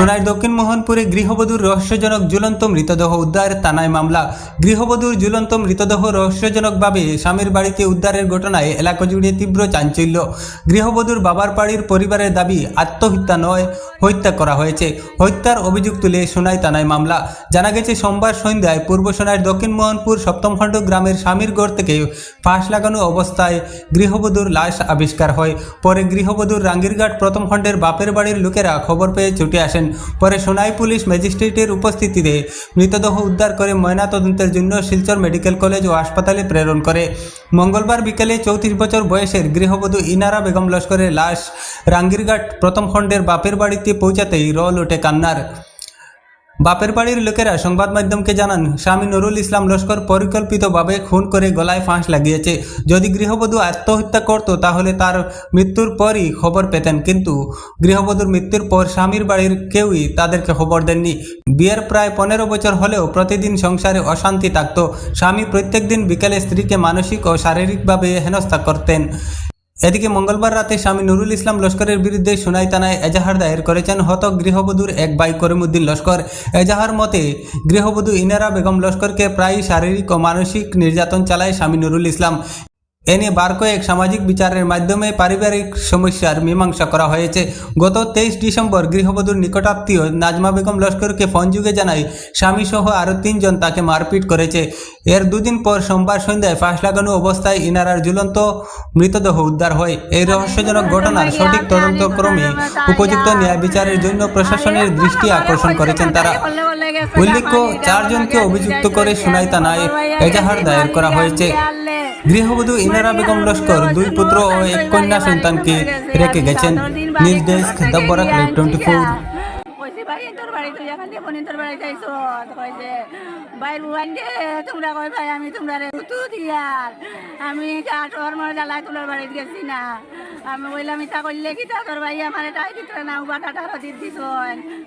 সোনাই দক্ষিণ মোহনপুরে গৃহবধূর রহস্যজনক ঝুলন্ত মৃতদেহ উদ্ধার থানায় মামলা। গৃহবধূর ঝুলন্ত মৃতদেহ রহস্যজনকভাবে স্বামীর বাড়িতে উদ্ধারের ঘটনায় এলাকা জুড়ে তীব্র চাঞ্চল্য। গৃহবধূর বাবার বাড়ির পরিবারের দাবি, আত্মহত্যা নয়, হত্যা করা হয়েছে। হত্যার অভিযোগ তুলে সোনাই থানায় মামলা। জানা গেছে, সোমবার সন্ধ্যায় পূর্ব সোনাইয়ের দক্ষিণ মোহনপুর সপ্তমখণ্ড গ্রামের স্বামীর ঘর থেকে ফাঁস লাগানো অবস্থায় গৃহবধূর লাশ আবিষ্কার হয়। পরে গৃহবধূর রাঙ্গিরঘাট প্রথম খণ্ডের বাপের বাড়ির লোকেরা খবর পেয়ে ছুটে আসেন। পরে সোনাই পুলিশ ম্যাজিস্ট্রেটের উপস্থিতিতে মৃতদেহ উদ্ধার করে ময়নাতদন্তের জন্য শিলচর মেডিকেল কলেজ ও হাসপাতালে প্রেরণ করে। মঙ্গলবার বিকেলে চৌত্রিশ বছর বয়সের গৃহবধূ ইনারা বেগম লস্করের লাশ রাঙ্গিরঘাট প্রথম খণ্ডের বাপের বাড়িতে পৌঁছাতেই রল ওঠে কান্নার। বাপের বাড়ির লোকেরা সংবাদ মাধ্যমকে জানান, স্বামী নুরুল ইসলাম লস্কর পরিকল্পিতভাবে খুন করে গলায় ফাঁস লাগিয়েছে। যদি গৃহবধূ আত্মহত্যা করত, তাহলে তার মৃত্যুর পরই খবর পেতেন। কিন্তু গৃহবধূর মৃত্যুর পর স্বামীর বাড়ির কেউই তাদেরকে খবর দেননি। বিয়ের প্রায় পনেরো বছর হলেও প্রতিদিন সংসারে অশান্তি থাকত। স্বামী প্রত্যেকদিন বিকেলে স্ত্রীকে মানসিক ও শারীরিকভাবে হেনস্থা করতেন। এদিকে মঙ্গলবার রাতে স্বামী নুরুল ইসলাম লস্করের বিরুদ্ধে সোনাই থানায় এজাহার দায়ের করেছেন হত গৃহবধূর এক ভাই করিমুদ্দিন লস্কর। এজাহার মতে, গৃহবধূ ইনারা বেগম লস্করকে প্রায় শারীরিক ও মানসিক নির্যাতন চালায় স্বামী নুরুল ইসলাম। এ নিয়ে বার কয়েক সামাজিক বিচারের মাধ্যমে পারিবারিক সমস্যার মীমাংসা করা হয়েছে। গত তেইশ ডিসেম্বর গৃহবধূর নিকটাত্মীয় নাজমা বেগম লস্করকে ফোন যুগে জানায়, স্বামীসহ আরও তিনজন তাকে মারপিট করেছে। এর দুদিন পর সোমবার সন্ধ্যায় ফাঁস লাগানো অবস্থায় ইনারার ঝুলন্ত মৃতদেহ উদ্ধার হয়। এই রহস্যজনক ঘটনার সঠিক তদন্তক্রমে উপযুক্ত ন্যায় বিচারের জন্য প্রশাসনের দৃষ্টি আকর্ষণ করেছেন তারা। উল্লেখ্য, চারজনকে অভিযুক্ত করে সোনাই থানায় এজাহার দায়ের করা হয়েছে। গৃহবধূ ইনারা বেগম লস্কর দুই পুত্র ও এক কন্যা সন্তানকে রেখে গেছেন নিজ desk the Barak twenty four আমি কাঠর মরে জ্বালায় তোলার বাড়ি গেছি না। আমি বললাম, ইতা করলে কি তোর ভাই? আমার টাই ভিতরে না বাটা টাটা দিয়ে দিছ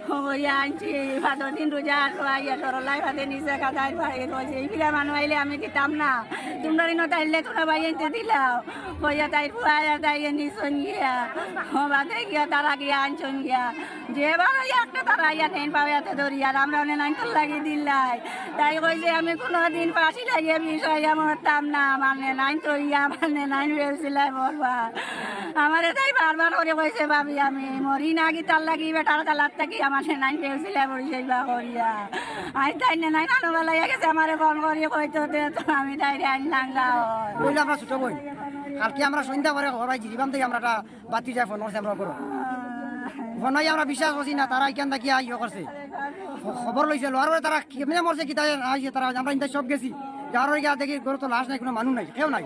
বইয়া আনছি ভাদর দিন রোজা আইয়া তোর লাই ভাতে নিচে কাদায় বাড়ি রয়েছে এই ফিরা মানুষ আইলে আমি দিতাম না। তোমরা রিনো তাইলে তোমরা ভাই এনতে দিলাও। কইয়া তাই আর তাই নিছন গিয়া। বাদে গিয়া তারা গিয়া আনছন গিয়া। যে বার একটা তারা ইয়া ট্রেন পাবে এত ধরি, আর আমরা অনেক নাইনটা লাগিয়ে দিলাই তাই কইছে আমি কোনো দিন ফাঁসি লাগিয়ে বিষয় মরতাম না মানে নাইন তো ইয়া মানে নাইন বেরছিলাই মরবার আমারে তাই বারবার করে কইছে ভাবি, আমি মরি না কি? তার লাগি বেটার তালার থাকি, আমার নাইন বেরছিলাই মরি সেই বা করিয়া। আমি তাই না নাই, নানো বেলা গেছে, আমারে ফোন করিয়ে কইতো দে তো আমি তাই আনলাম গাও বইলে আমরা ছোট বই কালকে আমরা সন্ধ্যা করে ঘরাই জীবান থেকে আমরা একটা বাতি যায় ফোন করছি আমরা করো ফোন আমরা বিশ্বাস করছি না, তারা এখান থেকে ইয়ে করছে। খবর লইছে লোহার তারা কেমনে মরছে কি তাই, আইছে তারা, আমরা সব গেছি। যাওয়ার দেখি গরু তো লাশ নাই, কোনো মানুষ নাই, কেউ নাই।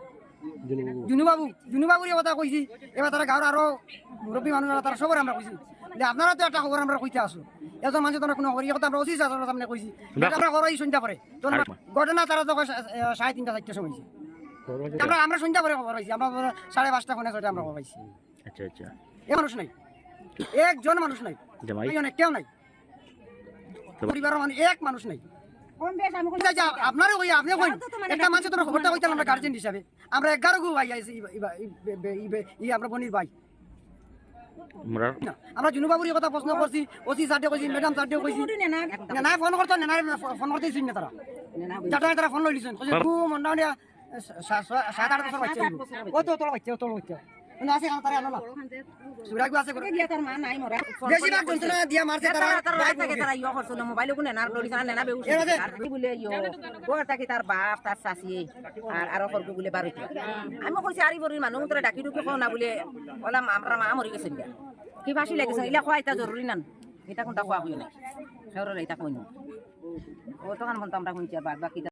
জুনুবাবু। জুনুবাবুর কথা কইছি। এবার তারা গাঁৱৰ আরও মুরব্বী মানুষ তারা সবর আমরা কইছি। যে আপনারা তো একটা খবর আমরা কইতে আসো। এত মানুষ তোমরা কোনো খবর কথা আমরা অসিস আসলে সামনে কইছি। আমরা ঘরে সন্ধ্যা করে ঘটনা তারা তো সাড়ে তিনটা চারটার সময়। আমরা আমরা সন্ধ্যা করে খবর পাইছি। আমরা সাড়ে পাঁচটা ফোনে ছয়টা আমরা খবর পাইছি। আচ্ছা আচ্ছা। এ মানুষ নাই। একজন মানুষ নাই। কেউ নাই। পরিবারের মানুষ এক মানুষ নাই। আপনারও কই আপনি কই একটা মানুষ তোর খবরটা কইতাম আমরা গার্জেন হিসাবে। আমরা এগারো গু ভাই আইছি ইবা- ইবা- ইবে- ইবে- ইবে- ই আমরা বনির ভাই। আমরা জুনুবাবুর এই কথা প্রশ্ন করছি ওসি সার্ডে কইছি ম্যাডাম সার্ডে কইছি। না ফোন করতো না ফোন করতে শুন না তারা। যাটা তারা ফোন লই লিছেন কইছে গু মন্ডা সাত আট বছর বাচ্চা ও তো তোর বাচ্চা তোর বাচ্চা। না আছে তারা আনো না সুরাগু আছে করে বেশি ভাগ জনতে না দিয়া মারছে তারা বাইক। তার বাপ তার চাষি আর আরও সরকু বলে আমি কৈছে আরি বরির মানুহ তোরা ডাকি ডুকি খাও না বলে ওলাম আমরা মা মরি গেছে কি ফাঁসি লাগিছে? ইলা খোৱা এটা জরুরি নান? এটা কোনটা খোৱা হই নাই? সেওরের এটা কই না? ও তখন আমরা শুনছি আর বাদ বাকি